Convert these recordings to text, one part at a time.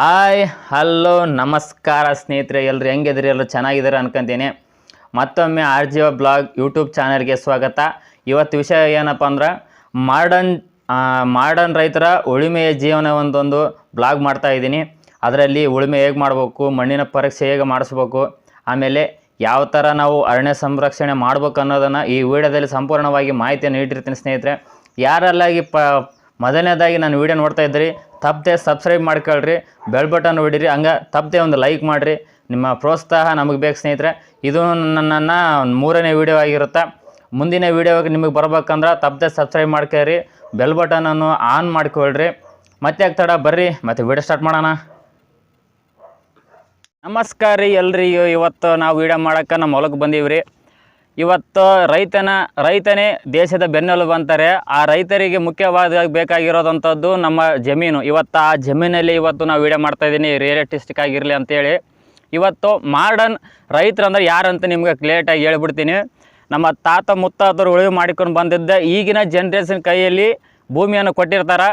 Hi, hello, ನಮಸ್ಕಾರ ಸ್ನೇಹಿತರೆ ಎಲ್ಲರೂ ಹೆಂಗಿದ್ರಿ ಎಲ್ಲರೂ ಚೆನ್ನಾಗಿದ್ದಾರೆ ಅನ್ಕೊಂತೀನಿ. ಮತ್ತೊಮ್ಮೆ R G O blog YouTube ಚಾನಲ್ಗೆ ಸ್ವಾಗತ. ಇವತ್ತು ವಿಷಯ ಏನಪ್ಪ ಅಂದ್ರೆ ಮಾಡರ್ನ್ ಮಾಡರ್ನ್ ರೈತರ ಉಳುಮೆಯ ಜೀವನ ಒಂದೊಂದು ಬ್ಲಾಗ್ ಮಾಡ್ತಾ ಇದ್ದೀನಿ. ಅದರಲ್ಲಿ ಉಳುಮೆ ಹೇಗೆ ಮಾಡಬೇಕು, ಮಣ್ಣಿನ ಪರೀಕ್ಷೆ ಹೇಗೆ ಮಾಡಿಸ್ಬೇಕು, ಆಮೇಲೆ ಯಾವ ಥರ ನಾವು ಅರಣ್ಯ ಸಂರಕ್ಷಣೆ ಮಾಡ್ಬೇಕು ಅನ್ನೋದನ್ನು ಈ ವಿಡಿಯೋದಲ್ಲಿ ಸಂಪೂರ್ಣವಾಗಿ ಮಾಹಿತಿಯನ್ನು ನೀಡಿರ್ತೀನಿ ಸ್ನೇಹಿತರೆ. ಯಾರೆಲ್ಲಾಗಿ ಪ, ಮೊದಲನೇದಾಗಿ ನಾನು ವಿಡಿಯೋ ನೋಡ್ತಾ ಇದ್ರಿ ತಪ್ಪದೆ ಸಬ್ಸ್ಕ್ರೈಬ್ ಮಾಡ್ಕೊಳ್ರಿ ಬೆಲ್ ಬಟನ್ ಹೊಡಿರಿ ಹಂಗೆ ತಪ್ಪದೆ ಒಂದು ಲೈಕ್ ಮಾಡಿರಿ. ನಿಮ್ಮ ಪ್ರೋತ್ಸಾಹ ನಮಗೆ ಬೇಕು ಸ್ನೇಹಿತರೆ. ಇದು ನನ್ನ ಮೂರನೇ ವಿಡಿಯೋ ಆಗಿರುತ್ತೆ. ಮುಂದಿನ ವಿಡಿಯೋಗೆ ನಿಮಗೆ ಬರ್ಬೇಕಂದ್ರೆ ತಪ್ಪದೆ ಸಬ್ಸ್ಕ್ರೈಬ್ ಮಾಡ್ಕೊಳ್ರಿ ಬೆಲ್ ಬಟನನ್ನು ಆನ್ ಮಾಡ್ಕೊಳ್ರಿ. ಮತ್ತೆ ಆಗ್ತಾಡ ಬರ್ರಿ, ಮತ್ತೆ ವಿಡಿಯೋ ಸ್ಟಾರ್ಟ್ ಮಾಡೋಣ. ನಮಸ್ಕಾರ ರೀ ಎಲ್ರಿಗೂ. ಇವತ್ತು ನಾವು ವೀಡಿಯೋ ಮಾಡೋಕ್ಕೆ ನಮ್ಮ ಹೊಲಕ್ಕೆ ಬಂದೀವಿ ಇವತ್ತು ರೈತನ, ರೈತನೇ ದೇಶದ ಬೆನ್ನೆಲುಬು ಅಂತಾರೆ. ಆ ರೈತರಿಗೆ ಮುಖ್ಯವಾದ ಬೇಕಾಗಿರೋದಂಥದ್ದು ನಮ್ಮ ಜಮೀನು. ಇವತ್ತು ಆ ಜಮೀನಲ್ಲಿ ಇವತ್ತು ನಾವು ವಿಡಿಯೋ ಮಾಡ್ತಾ ಇದ್ದೀನಿ. ರಿಯಲಿಸ್ಟಿಕ್ ಆಗಿರಲಿ ಅಂತೇಳಿ. ಇವತ್ತು ಮಾಡರ್ನ್ ರೈತರು ಅಂದರೆ ಯಾರಂತ ನಿಮ್ಗೆ ಕ್ಲಿಯರ್ಟಾಗಿ ಹೇಳ್ಬಿಡ್ತೀನಿ. ನಮ್ಮ ತಾತ ಮುತ್ತಾತರು ಉಳಿವು ಮಾಡಿಕೊಂಡು ಬಂದಿದ್ದ ಈಗಿನ ಜನ್ರೇಷನ್ ಕೈಯಲ್ಲಿ ಭೂಮಿಯನ್ನು ಕೊಟ್ಟಿರ್ತಾರೆ.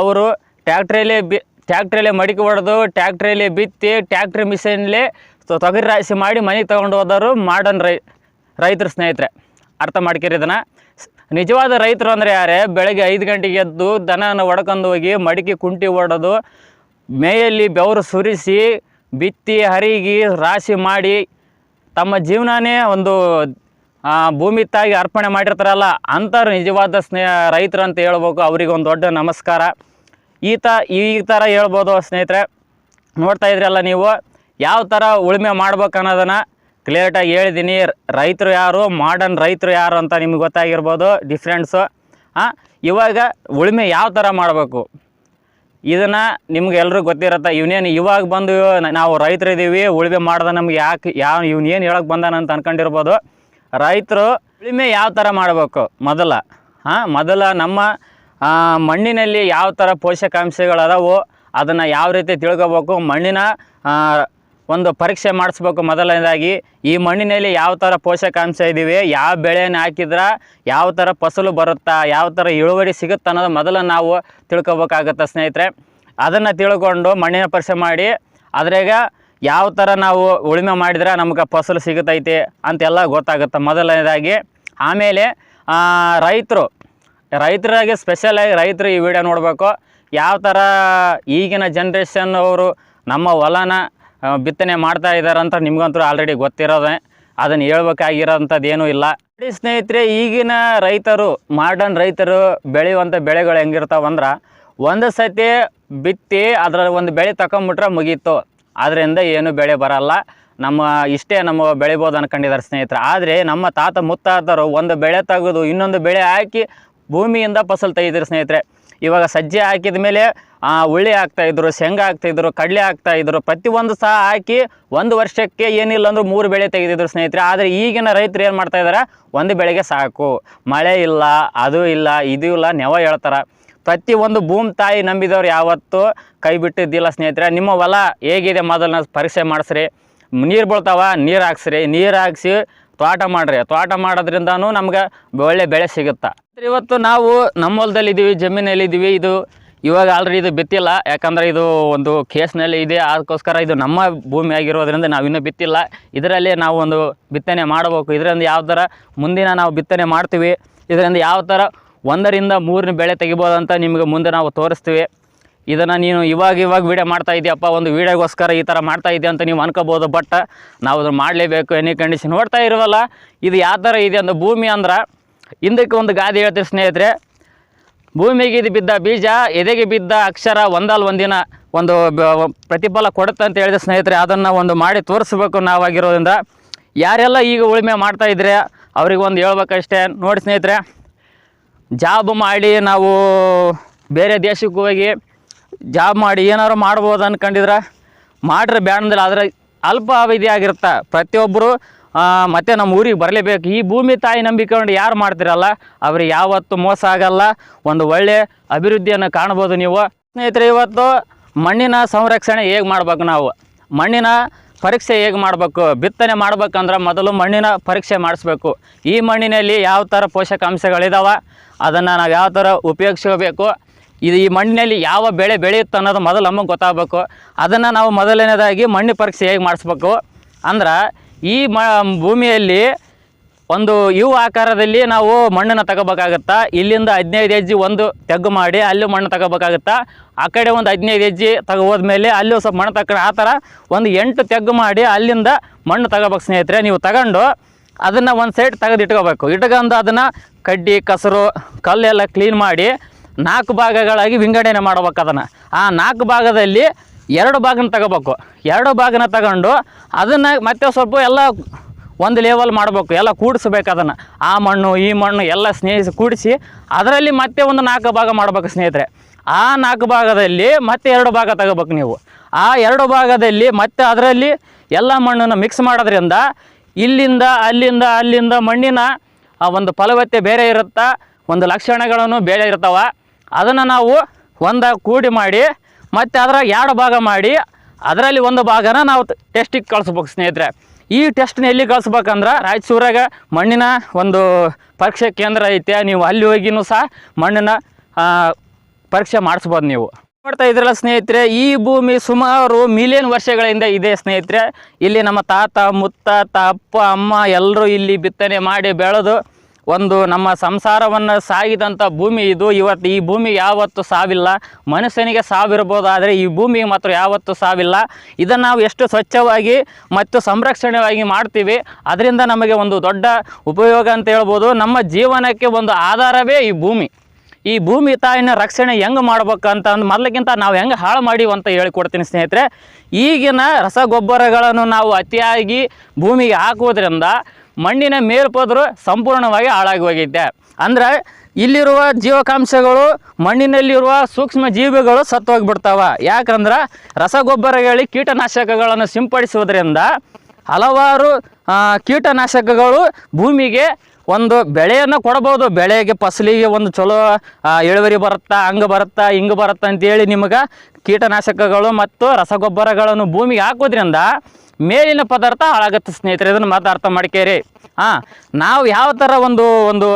ಅವರು ಟ್ಯಾಕ್ಟ್ರಿಯಲ್ಲಿ ಬಿ, ಟ್ಯಾಕ್ಟ್ರಿಯಲ್ಲಿ ಮಡಿಕೆ ಹೊಡೆದು ಟ್ಯಾಕ್ಟ್ರಿಯಲ್ಲಿ ಬಿತ್ತಿ, ಟ್ಯಾಕ್ಟ್ರಿ ಮಿಷನ್ಲೇ ತೊಗರಿ ರಾಶಿ ಮಾಡಿ ಮನೆಗೆ ತೊಗೊಂಡು ಹೋದವರು ಮಾಡರ್ನ್ ರೈ ರೈತರ ಸ್ನೇಹಿತರೆ, ಅರ್ಥ ಮಾಡ್ಕಿರಿ ಇದನ್ನು. ನಿಜವಾದ ರೈತರು ಅಂದರೆ ಯಾರೇ, ಬೆಳಗ್ಗೆ ಐದು ಗಂಟೆಗೆ ಎದ್ದು ದನನ ಒಡ್ಕೊಂಡು ಹೋಗಿ ಮಡಿಕೆ ಕುಂಟಿ ಓಡೋದು ಮೇಯಲ್ಲಿ ಬೆವರು ಸುರಿಸಿ, ಬಿತ್ತಿ, ಹರಿಗಿ, ರಾಶಿ ಮಾಡಿ ತಮ್ಮ ಜೀವನನೇ ಒಂದು ಭೂಮಿ ತಾಗಿ ಅರ್ಪಣೆ ಮಾಡಿರ್ತಾರಲ್ಲ, ಅಂಥವ್ರು ನಿಜವಾದ ಸ್ನೇಹ ರೈತರು ಅಂತ ಹೇಳ್ಬೇಕು, ಅವ್ರಿಗೆ ಒಂದು ದೊಡ್ಡ ನಮಸ್ಕಾರ. ಈ ತ, ಈ ಥರ ಹೇಳ್ಬೋದು ಸ್ನೇಹಿತರೆ. ನೋಡ್ತಾ ಇದ್ರಲ್ಲ ನೀವು, ಯಾವ ಥರ ಉಳುಮೆ ಮಾಡ್ಬೇಕು ಅನ್ನೋದನ್ನು ಕ್ಲಿಯರ್ಟಾಗಿ ಹೇಳಿದ್ದೀನಿ ರೈತರು ಯಾರು? ಮಾಡರ್ನ್ ರೈತರು ಯಾರು ಅಂತ ನಿಮ್ಗೆ ಗೊತ್ತಾಗಿರ್ಬೋದು. ಡಿಫ್ರೆನ್ಸು ಹಾಂ ಇವಾಗ ಉಳುಮೆ ಯಾವ ಥರ ಮಾಡಬೇಕು? ಇದನ್ನು ನಿಮ್ಗೆ ಎಲ್ರಿಗೂ ಗೊತ್ತಿರತ್ತೆ. ಇವನೇನು ಇವಾಗ ಬಂದು ನಾವು ರೈತರು ಇದ್ದೀವಿ ಉಳುಮೆ ಮಾಡ್ದೆ ನಮ್ಗೆ ಯಾಕೆ ಯಾವ ಇವನೇನು ಹೇಳಕ್ಕೆ ಬಂದಾನ ಅಂತ ಅಂದ್ಕೊಂಡಿರ್ಬೋದು ರೈತರು ಉಳುಮೆ ಯಾವ ಥರ ಮಾಡಬೇಕು? ಮೊದಲ. ಹಾಂ ಮೊದಲ ನಮ್ಮ ಮಣ್ಣಿನಲ್ಲಿ ಯಾವ ಥರ ಪೋಷಕಾಂಶಗಳದಾವು? ಅದನ್ನು ಯಾವ ರೀತಿ ತಿಳ್ಕೊಬೇಕು? ಮಣ್ಣಿನ ಒಂದು ಪರೀಕ್ಷೆ ಮಾಡಿಸ್ಬೇಕು ಮೊದಲನೇದಾಗಿ. ಈ ಮಣ್ಣಿನಲ್ಲಿ ಯಾವ ಥರ ಪೋಷಕಾಂಶ ಇದ್ದೀವಿ ಯಾವ ಬೆಳೆಯನ್ನು ಹಾಕಿದ್ರೆ ಯಾವ ಥರ ಫಸಲು ಬರುತ್ತಾ, ಯಾವ ಥರ ಇಳುವರಿ ಸಿಗುತ್ತೆ ಅನ್ನೋದು ಮೊದಲು ನಾವು ತಿಳ್ಕೊಬೇಕಾಗತ್ತೆ ಸ್ನೇಹಿತರೆ. ಅದನ್ನು ತಿಳ್ಕೊಂಡು ಮಣ್ಣಿನ ಪರೀಕ್ಷೆ ಮಾಡಿ, ಅದ್ರಾಗ ಯಾವ ಥರ ನಾವು ಉಳುಮೆ ಮಾಡಿದ್ರೆ ನಮ್ಗೆ ಫಸಲು ಸಿಗುತ್ತೈತೆ ಅಂತೆಲ್ಲ ಗೊತ್ತಾಗುತ್ತೆ ಮೊದಲನೇದಾಗಿ. ಆಮೇಲೆ ರೈತರು, ರೈತರಾಗೆ ಸ್ಪೆಷಲಾಗಿ ರೈತರು ಈ ವಿಡಿಯೋ ನೋಡಬೇಕು. ಯಾವ ಥರ ಈಗಿನ ಜನ್ರೇಷನ್ ಅವರು ನಮ್ಮ ಹೊಲನ ಬಿತ್ತನೆ ಮಾಡ್ತಾ ಇದ್ದಾರಂತ ನಿಮ್ಗಂತೂ ಆಲ್ರೆಡಿ ಗೊತ್ತಿರೋದೆ. ಅದನ್ನು ಹೇಳ್ಬೇಕಾಗಿರೋಂಥದ್ದು ಏನೂ ಇಲ್ಲ. ನೋಡಿ ಸ್ನೇಹಿತರೆ, ಈಗಿನ ರೈತರು ಮಾಡರ್ನ್ ರೈತರು ಬೆಳೆಯುವಂಥ ಬೆಳೆಗಳು ಹೆಂಗಿರ್ತಾವಂದ್ರೆ ಒಂದು ಸತಿ ಬಿತ್ತಿ ಅದರ ಒಂದು ಬೆಳೆ ತಗೊಂಬಿಟ್ರೆ ಮುಗೀತು. ಅದರಿಂದ ಏನು ಬೆಳೆ ಬರಲ್ಲ. ನಮ್ಮ, ಇಷ್ಟೇ ನಮ್ಮ ಬೆಳಿಬೋದು ಅನ್ಕೊಂಡಿದ್ದಾರೆ ಸ್ನೇಹಿತರೆ. ಆದರೆ ನಮ್ಮ ತಾತ ಮುತ್ತಾತರು ಒಂದು ಬೆಳೆ ತೆಗೆದು ಇನ್ನೊಂದು ಬೆಳೆ ಹಾಕಿ ಭೂಮಿಯಿಂದ ಫಸಲು ತೆಗೆದಿರು ಸ್ನೇಹಿತರೆ. ಇವಾಗ ಸಜ್ಜೆ ಹಾಕಿದ ಮೇಲೆ ಉಳ್ಳಿ ಹಾಕ್ತಾಯಿದ್ರು ಶೇಂಗಾ ಹಾಕ್ತಾಯಿದ್ರು ಕಡಲೆ ಹಾಕ್ತಾಯಿದ್ರು ಪ್ರತಿಯೊಂದು ಸಹ ಹಾಕಿ ಒಂದು ವರ್ಷಕ್ಕೆ ಏನಿಲ್ಲ ಅಂದರೂ ಮೂರು ಬೆಳೆ ತೆಗೆದಿದ್ರು ಸ್ನೇಹಿತರೆ. ಆದರೆ ಈಗಿನ ರೈತರು ಏನು ಮಾಡ್ತಾ ಇದ್ದಾರೆ ಒಂದು ಬೆಳೆಗೆ ಸಾಕು. ಮಳೆ ಇಲ್ಲ, ಅದು ಇಲ್ಲ, ಇದು ಇಲ್ಲ, ನೆವ ಹೇಳ್ತಾರೆ. ಪ್ರತಿಯೊಂದು ಭೂಮಿ ತಾಯಿ ನಂಬಿದವ್ರು ಯಾವತ್ತೂ ಕೈ ಬಿಟ್ಟಿದ್ದಿಲ್ಲ ಸ್ನೇಹಿತರೆ. ನಿಮ್ಮ ಹೊಲ ಹೇಗಿದೆ? ಮೊದಲನ್ನ ಪರೀಕ್ಷೆ ಮಾಡಿಸ್ರಿ. ನೀರು ಬೀಳ್ತಾವ? ನೀರು ಹಾಕ್ಸ್ರಿ. ನೀರು ಹಾಕ್ಸಿ ತೋಟ ಮಾಡಿರಿ. ತೋಟ ಮಾಡೋದ್ರಿಂದನೂ ನಮ್ಗೆ ಒಳ್ಳೆ ಬೆಳೆ ಸಿಗುತ್ತೆ? ಇವತ್ತು ನಾವು ನಮ್ಮ ಹೊಲದಲ್ಲಿ ಇದ್ದೀವಿ ಜಮೀನಲ್ಲಿ ಇದ್ದೀವಿ ಇದು ಇವಾಗ ಆಲ್ರೆಡಿ ಇದು ಬಿತ್ತಿಲ್ಲ. ಯಾಕಂದರೆ ಇದು ಒಂದು ಕೇಸ್ನಲ್ಲಿ ಇದೆ. ಅದಕ್ಕೋಸ್ಕರ ಇದು ನಮ್ಮ ಭೂಮಿ ಆಗಿರೋದ್ರಿಂದ ನಾವು ಇನ್ನೂ ಬಿತ್ತಿಲ್ಲ. ಇದರಲ್ಲಿ ನಾವು ಒಂದು ಬಿತ್ತನೆ ಮಾಡಬೇಕು. ಇದರಿಂದ ಯಾವ ಥರ ಮುಂದಿನ ನಾವು ಬಿತ್ತನೆ ಮಾಡ್ತೀವಿ, ಇದರಿಂದ ಯಾವ ಥರ ಒಂದರಿಂದ ಮೂರನೇ ಬೆಳೆ ತೆಗಿಬೋದಂತ ನಿಮಗೆ ಮುಂದೆ ನಾವು ತೋರಿಸ್ತೀವಿ. ಇದನ್ನು ನೀನು ಇವಾಗ ಇವಾಗ ವೀಡಿಯೋ ಮಾಡ್ತಾ ಇದೆಯಪ್ಪ, ಒಂದು ವೀಡಿಯೋಗೋಸ್ಕರ ಈ ಥರ ಮಾಡ್ತಾ ಇದೆಯಾ ಅಂತ ನೀವು ಅನ್ಕೋಬೋದು ಬಟ್ ನಾವು ಅದನ್ನು ಮಾಡಲೇಬೇಕು ಎನಿ ಕಂಡೀಷನ್ ನೋಡ್ತಾ ಇರುವಲ್ಲ, ಇದು ಯಾವ ಥರ ಇದೆ ಅಂದ್ರೆ ಭೂಮಿ ಅಂದ್ರೆ, ಹಿಂದಕ್ಕೆ ಒಂದು ಗಾದೆ ಹೇಳ್ತೀವಿ ಸ್ನೇಹಿತರೆ, ಭೂಮಿಗೆ ಇದು ಬಿದ್ದ ಬೀಜ, ಎದೆಗೆ ಬಿದ್ದ ಅಕ್ಷರ ಒಂದಲ್ಲ ಒಂದಿನ ಒಂದು ಪ್ರತಿಫಲ ಕೊಡುತ್ತೆ ಅಂತ ಹೇಳಿದ ಸ್ನೇಹಿತರೆ, ಅದನ್ನು ಒಂದು ಮಾಡಿ ತೋರಿಸ್ಬೇಕು ನಾವಾಗಿರೋದ್ರಿಂದ. ಯಾರೆಲ್ಲ ಈಗ ಉಳುಮೆ ಮಾಡ್ತಾ ಇದ್ರೆ, ಅವ್ರಿಗೆ ಒಂದು ಹೇಳ್ಬೇಕಷ್ಟೇ. ನೋಡಿ ಸ್ನೇಹಿತರೆ, ಜಾಬ್ ಮಾಡಿ ನಾವು ಬೇರೆ ದೇಶಕ್ಕೆ ಹೋಗಿ ಜಾಬ್ ಮಾಡಿ ಏನಾರು ಮಾಡ್ಬೋದು ಅನ್ಕೊಂಡಿದ್ರೆ ಮಾಡ್ರೆ ಬ್ಯಾಡಂದ್ರೆ ಆದರೆ ಅಲ್ಪ ಅವಧಿ ಆಗಿರುತ್ತೆ. ಪ್ರತಿಯೊಬ್ಬರು ಮತ್ತೆ ನಮ್ಮ ಊರಿಗೆ ಬರಲೇಬೇಕು. ಈ ಭೂಮಿ ತಾಯಿ ನಂಬಿಕೊಂಡು ಯಾರು ಮಾಡ್ತಿರಲ್ಲ, ಅವ್ರಿಗೆ ಯಾವತ್ತೂ ಮೋಸ ಆಗಲ್ಲ. ಒಂದು ಒಳ್ಳೆ ಅಭಿವೃದ್ಧಿಯನ್ನು ಕಾಣ್ಬೋದು ನೀವು. ಸ್ನೇಹಿತರೆ, ಇವತ್ತು ಮಣ್ಣಿನ ಸಂರಕ್ಷಣೆ ಹೇಗೆ ಮಾಡ್ಬೇಕು ನಾವು? ಮಣ್ಣಿನ ಪರೀಕ್ಷೆ ಹೇಗೆ ಮಾಡಬೇಕು? ಬಿತ್ತನೆ ಮಾಡ್ಬೇಕಂದ್ರೆ ಮೊದಲು ಮಣ್ಣಿನ ಪರೀಕ್ಷೆ ಮಾಡಿಸ್ಬೇಕು. ಈ ಮಣ್ಣಿನಲ್ಲಿ ಯಾವ ಥರ ಪೋಷಕಾಂಶಗಳಿದಾವೆ? ಅದನ್ನು ನಾವು ಯಾವ ಥರ ಉಪಯೋಗಿಸ್ಕೋಬೇಕು? ಇದು ಈ ಮಣ್ಣಿನಲ್ಲಿ ಯಾವ ಬೆಳೆ ಬೆಳೆಯುತ್ತೆ ಅನ್ನೋದು ಮೊದಲು ನಮಗೆ ಗೊತ್ತಾಗಬೇಕು. ಅದನ್ನು ನಾವು ಮೊದಲನೇದಾಗಿ ಮಣ್ಣು ಪರೀಕ್ಷೆ ಹೇಗೆ ಮಾಡಿಸ್ಬೇಕು ಅಂದ್ರೆ ಈ ಮ, ಭೂಮಿಯಲ್ಲಿ ಒಂದು ಯು ಆಕಾರದಲ್ಲಿ ನಾವು ಮಣ್ಣನ್ನು ತಗೋಬೇಕಾಗತ್ತಾ. ಇಲ್ಲಿಂದ ಹದಿನೈದು ಹೆಜ್ಜೆ ಒಂದು ತೆಗ್ಗು ಮಾಡಿ ಅಲ್ಲೂ ಮಣ್ಣು ತಗೋಬೇಕಾಗತ್ತಾ. ಆ ಕಡೆ ಒಂದು ಹದಿನೈದು ಹೆಜ್ಜೆ ತಗೋ ಹೋದ್ಮೇಲೆ ಅಲ್ಲಿ ಸ್ವಲ್ಪ ಮಣ್ಣು ತಕ್ಕ ಆ ಥರ ಒಂದು ಎಂಟು ತೆಗ್ಗು ಮಾಡಿ ಅಲ್ಲಿಂದ ಮಣ್ಣು ತಗೋಬೇಕು ಸ್ನೇಹಿತರೆ, ನೀವು ತಗೊಂಡು ಅದನ್ನು ಒಂದು ಸೈಡ್ ತೆಗೆದು ಇಟ್ಕೋಬೇಕು ಇಟ್ಕೊಂಡು ಅದನ್ನು ಕಡ್ಡಿ, ಕಸರು, ಕಲ್ಲೆಲ್ಲ ಕ್ಲೀನ್ ಮಾಡಿ ನಾಲ್ಕು ಭಾಗಗಳಾಗಿ ವಿಂಗಡಣೆ ಮಾಡ್ಬೇಕು ಅದನ್ನು. ಆ ನಾಲ್ಕು ಭಾಗದಲ್ಲಿ ಎರಡು ಭಾಗನ ತಗೋಬೇಕು. ಎರಡು ಭಾಗನ ತಗೊಂಡು ಅದನ್ನು ಮತ್ತೆ ಸ್ವಲ್ಪ ಎಲ್ಲ ಒಂದು ಲೆವೆಲ್ ಮಾಡಬೇಕು. ಎಲ್ಲ ಕೂಡಿಸ್ಬೇಕು ಅದನ್ನು. ಆ ಮಣ್ಣು, ಈ ಮಣ್ಣು ಎಲ್ಲ ಸ್ನೇಹಿಸಿ ಕೂಡಿಸಿ ಅದರಲ್ಲಿ ಮತ್ತೆ ಒಂದು ನಾಲ್ಕು ಭಾಗ ಮಾಡ್ಬೇಕು ಸ್ನೇಹಿತರೆ. ಆ ನಾಲ್ಕು ಭಾಗದಲ್ಲಿ ಮತ್ತೆ ಎರಡು ಭಾಗ ತಗೋಬೇಕು ನೀವು. ಆ ಎರಡು ಭಾಗದಲ್ಲಿ ಮತ್ತೆ ಅದರಲ್ಲಿ ಎಲ್ಲ ಮಣ್ಣನ್ನು ಮಿಕ್ಸ್ ಮಾಡೋದ್ರಿಂದ ಇಲ್ಲಿಂದ, ಅಲ್ಲಿಂದ ಅಲ್ಲಿಂದ ಮಣ್ಣಿನ ಒಂದು ಫಲವತ್ತೆ ಬೇರೆ ಇರುತ್ತಾ? ಒಂದು ಲಕ್ಷಣಗಳನ್ನು ಬೇರೆ ಇರ್ತಾವ. ಅದನ್ನು ನಾವು ಒಂದು ಕೂಡಿ ಮಾಡಿ, ಮತ್ತು ಅದರ ಎರಡು ಭಾಗ ಮಾಡಿ, ಅದರಲ್ಲಿ ಒಂದು ಭಾಗನ ನಾವು ಟೆಸ್ಟಿಗೆ ಕಳಿಸ್ಬೇಕು ಸ್ನೇಹಿತರೆ. ಈ ಟೆಸ್ಟ್ನ ಎಲ್ಲಿ ಕಳಿಸ್ಬೇಕಂದ್ರೆ ರಾಯಚೂರಾಗ ಮಣ್ಣಿನ ಒಂದು ಪರೀಕ್ಷೆ ಕೇಂದ್ರ ಐತೆ, ನೀವು ಅಲ್ಲಿ ಹೋಗಿನೂ ಸಹ ಮಣ್ಣಿನ ಪರೀಕ್ಷೆ ಮಾಡಿಸ್ಬೋದು ನೀವು. ನೋಡ್ತಾ ಇದ್ರಲ್ಲ ಸ್ನೇಹಿತರೆ, ಈ ಭೂಮಿ ಸುಮಾರು ಮಿಲಿಯನ್ ವರ್ಷಗಳಿಂದ ಇದೆ ಸ್ನೇಹಿತರೆ. ಇಲ್ಲಿ ನಮ್ಮ ತಾತ ಮುತ್ತಾತ ಅಪ್ಪ ಅಮ್ಮ ಎಲ್ಲರೂ ಇಲ್ಲಿ ಬಿತ್ತನೆ ಮಾಡಿ ಬೆಳೆದು ಒಂದು ನಮ್ಮ ಸಂಸಾರವನ್ನು ಸಾಗಿದಂಥ ಭೂಮಿ ಇದು. ಇವತ್ತು ಈ ಭೂಮಿ ಯಾವತ್ತು ಸಾವಿಲ್ಲ. ಮನುಷ್ಯನಿಗೆ ಸಾವಿರ್ಬೋದು, ಆದರೆ ಈ ಭೂಮಿಗೆ ಮಾತ್ರ ಯಾವತ್ತು ಸಾವಿಲ್ಲ. ಇದನ್ನು ನಾವು ಎಷ್ಟು ಸ್ವಚ್ಛವಾಗಿ ಮತ್ತು ಸಂರಕ್ಷಣೆಯಾಗಿ ಮಾಡ್ತೀವಿ, ಅದರಿಂದ ನಮಗೆ ಒಂದು ದೊಡ್ಡ ಉಪಯೋಗ ಅಂತ ಹೇಳ್ಬೋದು. ನಮ್ಮ ಜೀವನಕ್ಕೆ ಒಂದು ಆಧಾರವೇ ಈ ಭೂಮಿ. ಈ ಭೂಮಿ ತಾಯಿನ ರಕ್ಷಣೆ ಹೆಂಗೆ ಮಾಡ್ಬೇಕಂತ ಅಂದ್ ಮೊದಲಕ್ಕಿಂತ ನಾವು ಹೆಂಗೆ ಹಾಳು ಮಾಡಿ ಅಂತ ಹೇಳಿಕೊಡ್ತೀನಿ ಸ್ನೇಹಿತರೆ. ಈಗಿನ ರಸಗೊಬ್ಬರಗಳನ್ನು ನಾವು ಅತಿಯಾಗಿ ಭೂಮಿಗೆ ಹಾಕುವುದರಿಂದ ಮಣ್ಣಿನ ಮೇಲ್ಪದರು ಸಂಪೂರ್ಣವಾಗಿ ಹಾಳಾಗಿ ಹೋಗೈತೆ ಅಂದರೆ ಇಲ್ಲಿರುವ ಜೀವಕಾಂಶಗಳು, ಮಣ್ಣಿನಲ್ಲಿರುವ ಸೂಕ್ಷ್ಮ ಜೀವಿಗಳು ಸತ್ತೋಗ್ಬಿಡ್ತಾವೆ. ಯಾಕಂದ್ರೆ ರಸಗೊಬ್ಬರಗಳಿಗೆ ಕೀಟನಾಶಕಗಳನ್ನು ಸಿಂಪಡಿಸುವುದರಿಂದ ಹಲವಾರು ಕೀಟನಾಶಕಗಳು ಭೂಮಿಗೆ ಒಂದು ಬೆಳೆಯನ್ನು ಕೊಡ್ಬೋದು. ಬೆಳೆಗೆ ಫಸಲಿಗೆ ಒಂದು ಚಲೋ ಇಳುವರಿ ಬರುತ್ತಾ, ಹಂಗೆ ಬರುತ್ತಾ, ಹಿಂಗೆ ಬರುತ್ತಾ ಅಂತೇಳಿ ನಿಮಗೆ ಕೀಟನಾಶಕಗಳು ಮತ್ತು ರಸಗೊಬ್ಬರಗಳನ್ನು ಭೂಮಿಗೆ ಹಾಕೋದ್ರಿಂದ ಮೇಲಿನ ಪದಾರ್ಥ ಹಾಳಾಗುತ್ತೆ ಸ್ನೇಹಿತರೆ, ಇದನ್ನು ಮಾತ್ರ ಅರ್ಥ ಮಾಡ್ಕೇರಿ. ಹಾಂ, ನಾವು ಯಾವ ಥರ ಒಂದು ಒಂದು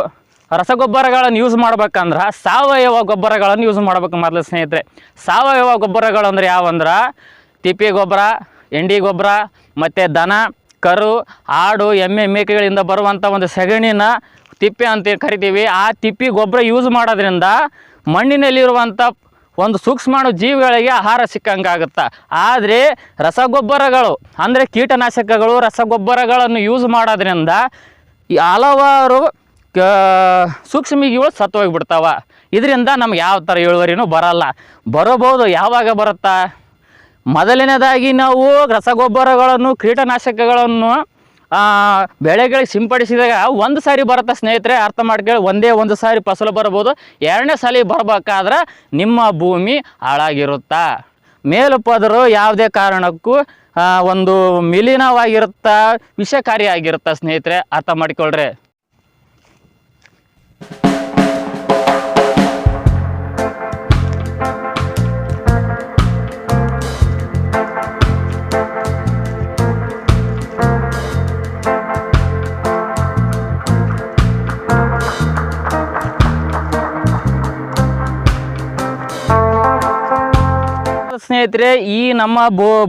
ರಸಗೊಬ್ಬರಗಳನ್ನು ಯೂಸ್ ಮಾಡ್ಬೇಕಂದ್ರೆ, ಸಾವಯವ ಗೊಬ್ಬರಗಳನ್ನು ಯೂಸ್ ಮಾಡ್ಬೇಕು ಮೊದಲು ಸ್ನೇಹಿತರೆ. ಸಾವಯವ ಗೊಬ್ಬರಗಳು ಅಂದ್ರೆ ಯಾವಂದ್ರೆ? ತಿಪ್ಪೆ ಗೊಬ್ಬರ ಎಂಡಿ ಗೊಬ್ಬರ, ಮತ್ತು ದನ, ಕರು, ಆಡು, ಎಮ್ಮೆ, ಮೇಕೆಗಳಿಂದ ಬರುವಂಥ ಒಂದು ಸಗಣಿನ ತಿಪ್ಪೆ ಅಂತ ಕರಿತೀವಿ. ಆ ತಿಪ್ಪಿ ಗೊಬ್ಬರ ಯೂಸ್ ಮಾಡೋದ್ರಿಂದ ಮಣ್ಣಿನಲ್ಲಿರುವಂಥ ಒಂದು ಸೂಕ್ಷ್ಮಾಣು ಜೀವಿಗಳಿಗೆ ಆಹಾರ ಸಿಕ್ಕಂಗಾಗುತ್ತೆ? ಆದರೆ ರಸಗೊಬ್ಬರಗಳು, ಅಂದರೆ ಕೀಟನಾಶಕಗಳು ರಸಗೊಬ್ಬರಗಳನ್ನು ಯೂಸ್ ಮಾಡೋದ್ರಿಂದ ಹಲವಾರು ಸೂಕ್ಷ್ಮಿಗಿಗಳು ಸತ್ತು ಇದರಿಂದ ನಮ್ಗೆ ಯಾವ ಥರ ಇಳುವರಿನೂ ಬರಲ್ಲ. ಬರಬಹುದು, ಯಾವಾಗ ಬರುತ್ತಾ? ಮೊದಲನೇದಾಗಿ ನಾವು ರಸಗೊಬ್ಬರಗಳನ್ನು, ಕೀಟನಾಶಕಗಳನ್ನು ಬೆಳೆಗಳಿಗೆ ಸಿಂಪಡಿಸಿದಾಗ ಒಂದು ಸಾರಿ ಬರುತ್ತೆ ಸ್ನೇಹಿತರೆ? ಅರ್ಥ ಮಾಡ್ಕೊಳ್ಳಿ, ಒಂದೇ ಒಂದು ಸಾರಿ ಫಸಲು ಬರ್ಬೋದು. ಎರಡನೇ ಸಲ ಬರಬೇಕಾದ್ರೆ ನಿಮ್ಮ ಭೂಮಿ ಹಾಳಾಗಿರುತ್ತಾ? ಮೇಲುಪದರು ಯಾವುದೇ ಕಾರಣಕ್ಕೂ ಒಂದು ಮಿಲೀನವಾಗಿರುತ್ತಾ? ವಿಷಕಾರಿಯಾಗಿರುತ್ತಾ ಸ್ನೇಹಿತರೆ? ಅರ್ಥ ಮಾಡ್ಕೊಳ್ರಿ. ಸ್ನೇಹಿತರೆ, ಈ ನಮ್ಮ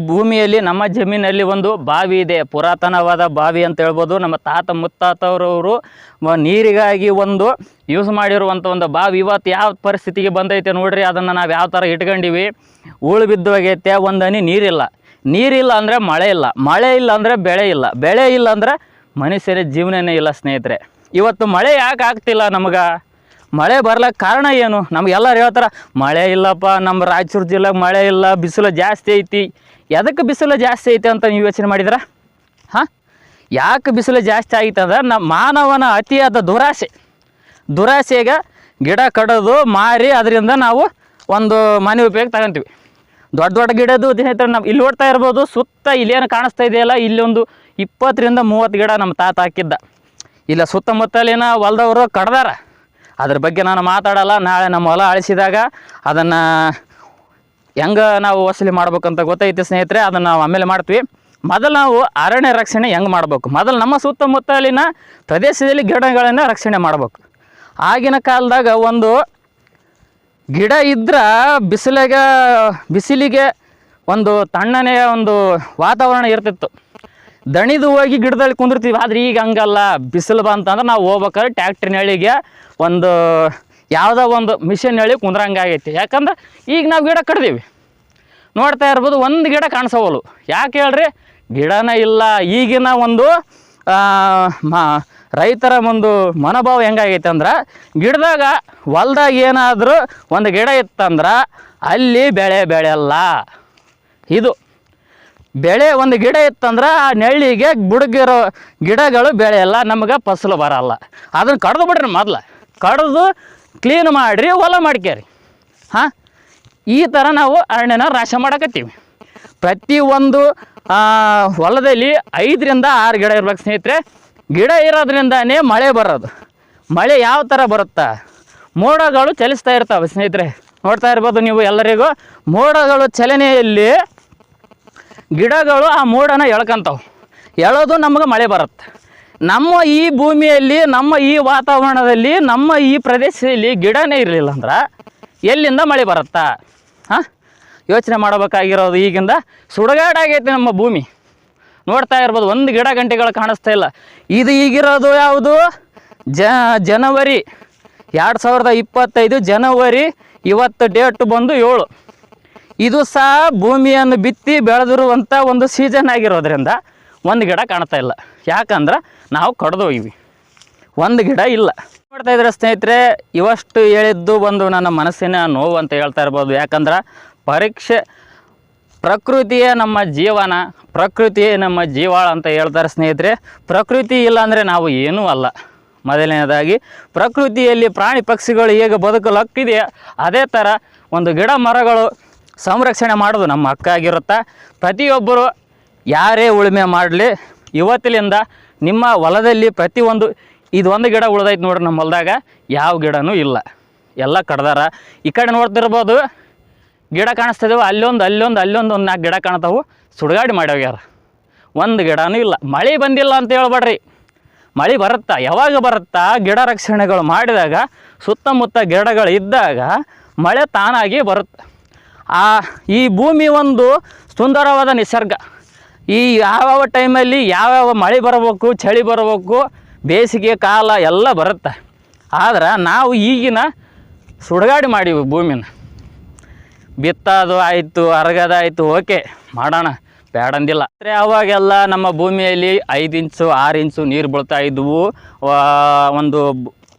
ಭೂಮಿಯಲ್ಲಿ, ನಮ್ಮ ಜಮೀನಲ್ಲಿ ಒಂದು ಬಾವಿ ಇದೆ. ಪುರಾತನವಾದ ಬಾವಿ ಅಂತ ಹೇಳ್ಬೋದು. ನಮ್ಮ ತಾತ ಮುತ್ತಾತವ್ರವರು ನೀರಿಗಾಗಿ ಒಂದು ಯೂಸ್ ಮಾಡಿರುವಂಥ ಒಂದು ಬಾವಿ ಇವತ್ತು ಯಾವ ಪರಿಸ್ಥಿತಿಗೆ ಬಂದೈತೆ ನೋಡ್ರಿ, ಅದನ್ನು ನಾವು ಯಾವ ಥರ ಇಟ್ಕೊಂಡಿವಿ. ಉಳು ಬಿದ್ದು ಹೋಗೈತೆ, ಒಂದು ಹನಿ ನೀರಿಲ್ಲ. ನೀರಿಲ್ಲ ಅಂದರೆ ಮಳೆ ಇಲ್ಲ. ಮಳೆ ಇಲ್ಲ ಅಂದರೆ ಬೆಳೆ ಇಲ್ಲ. ಬೆಳೆ ಇಲ್ಲ ಅಂದರೆ ಮನುಷ್ಯರ ಜೀವನನೇ ಇಲ್ಲ ಸ್ನೇಹಿತರೆ. ಇವತ್ತು ಮಳೆ ಯಾಕೆ ಆಗ್ತಿಲ್ಲ ನಮ್ಗೆ? ಮಳೆ ಬರ್ಲಕ್ಕೆ ಕಾರಣ ಏನು? ನಮ್ಗೆಲ್ಲರೂ ಹೇಳ್ತಾರೆ, ಮಳೆ ಇಲ್ಲಪ್ಪ, ನಮ್ಮ ರಾಯಚೂರು ಜಿಲ್ಲೆಗೆ ಮಳೆ ಇಲ್ಲ, ಬಿಸಿಲು ಜಾಸ್ತಿ ಐತಿ. ಎದಕ್ಕೆ ಬಿಸಿಲು ಜಾಸ್ತಿ ಐತಿ ಅಂತ ನೀವು ಯೋಚನೆ ಮಾಡಿದ್ರೆ? ಹಾಂ? ಯಾಕೆ ಬಿಸಿಲು ಜಾಸ್ತಿ ಆಗಿತ್ತು ಅಂದ್ರೆ ನಮ್ಮ ಮಾನವನ ಅತಿಯಾದ ದುರಾಸೆ. ದುರಾಸೆಗೆ ಗಿಡ ಕಡದು ಮಾರಿ ಅದರಿಂದ ನಾವು ಒಂದು ಮನೆ ಉಪಯೋಗ ತಗೊಂತೀವಿ. ದೊಡ್ಡ ದೊಡ್ಡ ಗಿಡದ್ದು ಸ್ನೇಹಿತರೆ, ನಾವು ಇಲ್ಲಿ ಓಡ್ತಾ ಇರ್ಬೋದು, ಸುತ್ತ ಇಲ್ಲೇನು ಕಾಣಿಸ್ತಾ ಇದೆಯಲ್ಲ ಇಲ್ಲಿ ಒಂದು ಇಪ್ಪತ್ತರಿಂದ ಮೂವತ್ತು ಗಿಡ ನಮ್ಮ ತಾತ ಹಾಕಿದ್ದ. ಇಲ್ಲ ಸುತ್ತಮುತ್ತಲಿನ ಹೊಲ್ದವರು ಕಡ್ದಾರ. ಅದ್ರ ಬಗ್ಗೆ ನಾನು ಮಾತಾಡಲ್ಲ, ನಾಳೆ ನಮ್ಮ ಹೊಲ ಅಳಿಸಿದಾಗ ಅದನ್ನು ಹೆಂಗೆ ನಾವು ವಸೂಲಿ ಮಾಡ್ಬೇಕಂತ ಗೊತ್ತೈತಿ ಸ್ನೇಹಿತರೆ, ಅದನ್ನು ನಾವು ಆಮೇಲೆ ಮಾಡ್ತೀವಿ. ಮೊದಲು ನಾವು ಅರಣ್ಯ ರಕ್ಷಣೆ ಹೆಂಗೆ ಮಾಡಬೇಕು? ಮೊದಲು ನಮ್ಮ ಸುತ್ತಮುತ್ತಲಿನ ಪ್ರದೇಶದಲ್ಲಿ ಗಿಡಗಳನ್ನು ರಕ್ಷಣೆ ಮಾಡಬೇಕು. ಆಗಿನ ಕಾಲದಾಗ ಒಂದು ಗಿಡ ಇದ್ರೆ ಬಿಸಿಲಿಗೆ ಬಿಸಿಲಿಗೆ ಒಂದು ತಣ್ಣನೆಯ ಒಂದು ವಾತಾವರಣ ಇರ್ತಿತ್ತು. ದಣಿದು ಹೋಗಿ ಗಿಡದಲ್ಲಿ ಕುಂದಿರ್ತೀವಿ. ಆದ್ರೆ ಈಗ ಹಂಗಲ್ಲ. ಬಿಸಿಲು ಬಂತಂದ್ರೆ ನಾವು ಹೋಗ್ಬೇಕಾದ್ರೆ ಟ್ಯಾಕ್ಟ್ರಿನ ಎಳಿಗೆ ಒಂದು ಯಾವುದೋ ಒಂದು ಮಿಷಿನ್ ಹೇಳಿ ಕುಂದ್ರಂಗಾಗೈತಿ ಯಾಕಂದ್ರೆ ಈಗ ನಾವು ಗಿಡ ಕಡ್ದೀವಿ ನೋಡ್ತಾ ಇರ್ಬೋದು ಒಂದು ಗಿಡ ಕಾಣಿಸೋವಲ್ಲು ಯಾಕೆ ಹೇಳ್ರಿ? ಗಿಡನೇ ಇಲ್ಲ. ಈಗಿನ ಒಂದು ಆ, ರೈತರ ಒಂದು ಮನೋಭಾವ ಹೆಂಗಾಗೈತೆ ಅಂದ್ರೆ ಗಿಡದಾಗ ಹೊಲ್ದಾಗ ಏನಾದರೂ ಒಂದು ಗಿಡ ಇತ್ತಂದ್ರೆ ಅಲ್ಲಿ ಬೆಳೆ ಬೆಳೆಯಲ್ಲ. ಇದು. ಬೆಳೆ ಒಂದು ಗಿಡ ಇತ್ತಂದ್ರೆ ಆ ನೆಳ್ಳಿಗೆ ಬುಡಗಿರೋ ಗಿಡಗಳು ಬೆಳೆಯಲ್ಲ ನಮ್ಗೆ ಫಸಲು ಬರಲ್ಲ. ಅದನ್ನು ಕಡ್ದು ಬಿಡ್ರಿ ಮೊದಲು. ಕಡ್ದು ಕ್ಲೀನ್ ಮಾಡಿರಿ, ಹೊಲ ಮಾಡ್ಕೇರಿ ಹಾಂ? ಈ ಥರ ನಾವು ಅರಣ್ಯನ ರಾಶ ಮಾಡಕತ್ತೀವಿ. ಪ್ರತಿ ಒಂದು ಹೊಲದಲ್ಲಿ ಐದರಿಂದ ಆರು ಗಿಡ ಇರ್ಬೇಕು ಸ್ನೇಹಿತರೆ. ಗಿಡ ಇರೋದ್ರಿಂದನೇ ಮಳೆ ಬರೋದು. ಮಳೆ ಯಾವ ಥರ ಬರುತ್ತಾ? ಮೋಡಗಳು ಚಲಿಸ್ತಾ ಇರ್ತಾವೆ ಸ್ನೇಹಿತರೆ. ನೋಡ್ತಾ ಇರ್ಬೋದು ನೀವು ಎಲ್ಲರಿಗೂ. ಮೋಡಗಳು ಚಲನೆಯಲ್ಲಿ ಗಿಡಗಳು ಆ ಮೋಡನ ಎಳ್ಕೊಂತಾವೆ. ಎಳೋದು ನಮ್ಗೆ ಮಳೆ ಬರುತ್ತೆ. ನಮ್ಮ ಈ ಭೂಮಿಯಲ್ಲಿ, ನಮ್ಮ ಈ ವಾತಾವರಣದಲ್ಲಿ, ನಮ್ಮ ಈ ಪ್ರದೇಶದಲ್ಲಿ ಗಿಡನೇ ಇರಲಿಲ್ಲ ಅಂದ್ರೆ ಎಲ್ಲಿಂದ ಮಳೆ ಬರುತ್ತಾ? ಹಾಂ? ಯೋಚನೆ ಮಾಡಬೇಕಾಗಿರೋದು ಈಗಿಂದ ಸುಡುಗಾಡಾಗೈತೆ ನಮ್ಮ ಭೂಮಿ. ನೋಡ್ತಾ ಇರ್ಬೋದು, ಒಂದು ಗಿಡ ಗಂಟೆಗಳು ಕಾಣಿಸ್ತಾ ಇಲ್ಲ. ಇದು ಈಗಿರೋದು ಯಾವುದು? ಜ, ಜನವರಿ. ಎರಡು ಸಾವಿರದ ಇಪ್ಪತ್ತೈದು ಜನವರಿ, ಇವತ್ತು ಡೇಟ್ ಬಂದು ಏಳು. ಇದು ಸಹ ಭೂಮಿಯನ್ನು ಬಿತ್ತಿ ಬೆಳೆದಿರುವಂಥ ಒಂದು ಸೀಸನ್ ಆಗಿರೋದ್ರಿಂದ ಒಂದು ಗಿಡ ಕಾಣ್ತಾ ಇಲ್ಲ. ಯಾಕಂದ್ರೆ ನಾವು ಕಡ್ದೋಗಿವಿ ಒಂದು ಗಿಡ ಇಲ್ಲ. ನೋಡ್ತಾ ಇದ್ರೆ ಸ್ನೇಹಿತರೆ, ಇವಷ್ಟು ಹೇಳಿದ್ದು ಒಂದು ನನ್ನ ಮನಸ್ಸಿನ ನೋವು ಅಂತ ಹೇಳ್ತಾ ಇರ್ಬೋದು. ಯಾಕಂದ್ರೆ ಪರೀಕ್ಷೆ ಪ್ರಕೃತಿಯೇ ನಮ್ಮ ಜೀವನ, ಪ್ರಕೃತಿಯೇ ನಮ್ಮ ಜೀವಾಳ ಅಂತ ಹೇಳ್ತಾರೆ ಸ್ನೇಹಿತರೆ. ಪ್ರಕೃತಿ ಇಲ್ಲ ಅಂದರೆ ನಾವು ಏನೂ ಅಲ್ಲ. ಮೊದಲನೇದಾಗಿ, ಪ್ರಕೃತಿಯಲ್ಲಿ ಪ್ರಾಣಿ ಪಕ್ಷಿಗಳು ಹೇಗೆ ಬದುಕಲು ಅದೇ ಥರ ಒಂದು ಗಿಡ ಮರಗಳು ಸಂರಕ್ಷಣೆ ಮಾಡೋದು ನಮ್ಮ ಹಕ್ಕಾಗಿರುತ್ತೆ ಪ್ರತಿಯೊಬ್ಬರು ಯಾರೇ ಉಳುಮೆ ಮಾಡಲಿ ಇವತ್ತಿನಿಂದ ನಿಮ್ಮ ಹೊಲದಲ್ಲಿ ಪ್ರತಿಯೊಂದು ಇದು ಒಂದು ಗಿಡ ಉಳ್ದೈತೆ ನೋಡ್ರಿ ನಮ್ಮ ಹೊಲದಾಗ. ಯಾವ ಗಿಡನೂ ಇಲ್ಲ. ಎಲ್ಲ ಕಡ್ದಾರ. ಈ ಕಡೆ ನೋಡ್ತಿರ್ಬೋದು ಗಿಡ ಕಾಣಿಸ್ತಿದ್ದೇವೆ ಅಲ್ಲೊಂದು ಅಲ್ಲೊಂದು ಅಲ್ಲೊಂದು ಒಂದು ನಾಲ್ಕು ಗಿಡ ಕಾಣ್ತಾವು. ಸುಡುಗಾಡಿ ಮಾಡ್ಯಾವ್ಯಾರ ಒಂದು ಗಿಡನೂ ಇಲ್ಲ. ಮಳೆ ಬಂದಿಲ್ಲ ಅಂತ ಹೇಳ್ಬೇಡ್ರಿ. ಮಳೆ ಬರುತ್ತಾ? ಯಾವಾಗ ಬರುತ್ತಾ? ಗಿಡ ರಕ್ಷಣೆಗಳು ಮಾಡಿದಾಗ, ಸುತ್ತಮುತ್ತ ಗಿಡಗಳು ಇದ್ದಾಗ ಮಳೆ ತಾನಾಗಿ ಬರುತ್ತೆ. ಆ, ಈ ಭೂಮಿ ಒಂದು ಸುಂದರವಾದ ನಿಸರ್ಗ. ಈ ಯಾವ್ಯಾವ ಟೈಮಲ್ಲಿ ಯಾವ್ಯಾವ ಮಳೆ ಬರಬೇಕು, ಚಳಿ ಬರಬೇಕು, ಬೇಸಿಗೆ ಕಾಲ ಎಲ್ಲ ಬರುತ್ತೆ. ಆದ್ರೆ ನಾವು ಈಗಿನ ಸುಡುಗಾಡಿ ಮಾಡೀವಿ ಭೂಮಿನ. ಬಿತ್ತೋದು ಆಯಿತು ಅರಗದಾಯಿತು ಓಕೆ, ಮಾಡೋಣ ಬೇಡಂದಿಲ್ಲ ಅಂದರೆ ಅವಾಗೆಲ್ಲ ನಮ್ಮ ಭೂಮಿಯಲ್ಲಿ ಐದು ಇಂಚು, ಆರು ಇಂಚು ನೀರು ಬೀಳ್ತಾ ಇದ್ವು. ಒಂದು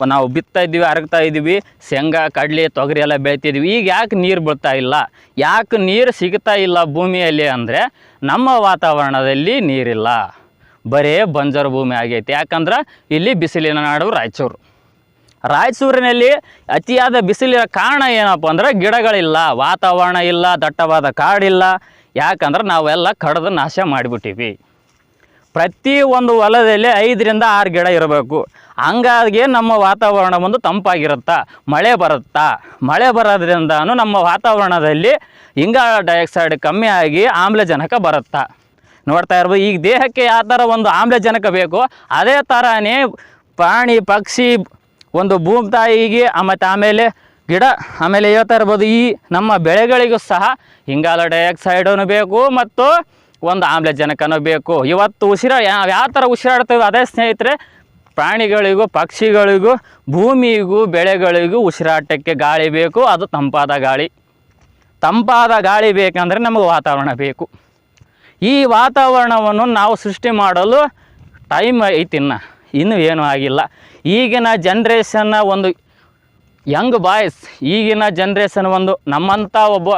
ನಾವು ಬಿತ್ತಾ ಇದ್ದೀವಿ, ಅರಗ್ತಾ ಇದ್ದೀವಿ, ಶೇಂಗಾ, ಕಡಲೆ, ತೊಗರಿ ಎಲ್ಲ ಬೆಳಿತಿದ್ವಿ ಈಗ ಯಾಕೆ ನೀರು ಬೀಳ್ತಾ ಇಲ್ಲ? ಯಾಕೆ ನೀರು ಸಿಗ್ತಾ ಇಲ್ಲ ಭೂಮಿಯಲ್ಲಿ ಅಂದರೆ ನಮ್ಮ ವಾತಾವರಣದಲ್ಲಿ ನೀರಿಲ್ಲ. ಬರೇ ಬಂಜರು ಭೂಮಿ ಆಗೈತೆ. ಯಾಕಂದ್ರೆ ಇಲ್ಲಿ ಬಿಸಿಲಿನ ನಾಡು ರಾಯಚೂರು. ರಾಯಚೂರಿನಲ್ಲಿ ಅತಿಯಾದ ಬಿಸಿಲಿನ ಕಾರಣ ಏನಪ್ಪ ಅಂದ್ರೆ ಗಿಡಗಳಿಲ್ಲ, ವಾತಾವರಣ ಇಲ್ಲ, ದಟ್ಟವಾದ ಕಾಡಿಲ್ಲ. ಯಾಕಂದ್ರೆ ನಾವೆಲ್ಲ ಕಡ್ದು ನಾಶ ಮಾಡಿಬಿಟ್ಟಿವಿ. ಪ್ರತಿ ಒಂದು ಹೊಲದಲ್ಲಿ ಐದರಿಂದ ಆರು ಗಿಡ ಇರಬೇಕು. ಹಂಗಾಗಿ ನಮ್ಮ ವಾತಾವರಣ ಒಂದು ತಂಪಾಗಿರುತ್ತಾ? ಮಳೆ ಬರುತ್ತಾ? ಮಳೆ ಬರೋದ್ರಿಂದನೂ ನಮ್ಮ ವಾತಾವರಣದಲ್ಲಿ ಇಂಗಾಲ ಡೈಆಕ್ಸೈಡ್ ಕಮ್ಮಿ ಆಗಿ ಆಮ್ಲಜನಕ ಬರುತ್ತಾ? ನೋಡ್ತಾ ಇರ್ಬೋದು ಈಗ ದೇಹಕ್ಕೆ ಯಾವ ಥರ ಒಂದು ಆಮ್ಲಜನಕ ಬೇಕು? ಅದೇ ಥರನೇ ಪ್ರಾಣಿ, ಪಕ್ಷಿ, ಒಂದು ಭೂಮಿ ತಾಯಿಗೆ ಮತ್ತು ಆಮೇಲೆ ಗಿಡ, ಆಮೇಲೆ ಹೇಳ್ತಾ ಇರ್ಬೋದು, ಈ ನಮ್ಮ ಬೆಳೆಗಳಿಗೂ ಸಹ ಇಂಗಾಲ ಡೈಆಕ್ಸೈಡೂ ಬೇಕು ಮತ್ತು ಒಂದು ಆಮ್ಲಜನಕನೂ ಬೇಕು. ಇವತ್ತು ಉಸಿರಾ ಯಾವ ಥರ ಉಸಿರಾಡ್ತೇವೆ ಅದೇ ಸ್ನೇಹಿತರೆ ಪ್ರಾಣಿಗಳಿಗೂ, ಪಕ್ಷಿಗಳಿಗೂ, ಭೂಮಿಗೂ, ಬೆಳೆಗಳಿಗೂ ಉಸಿರಾಟಕ್ಕೆ ಗಾಳಿ ಬೇಕು. ಅದು ತಂಪಾದ ಗಾಳಿ. ತಂಪಾದ ಗಾಳಿ ಬೇಕಂದರೆ ನಮಗೆ ವಾತಾವರಣ ಬೇಕು. ಈ ವಾತಾವರಣವನ್ನು ನಾವು ಸೃಷ್ಟಿ ಮಾಡಲು ಟೈಮ್ ಐತಿನ್ನ. ಇನ್ನೂ ಏನೂ ಆಗಿಲ್ಲ. ಈಗಿನ ಜನ್ರೇಷನ್ನ ಒಂದು ಯಂಗ್ ಬಾಯ್ಸ್ ಈಗಿನ ಜನ್ರೇಷನ್ ಒಂದು ನಮ್ಮಂಥ ಒಬ್ಬ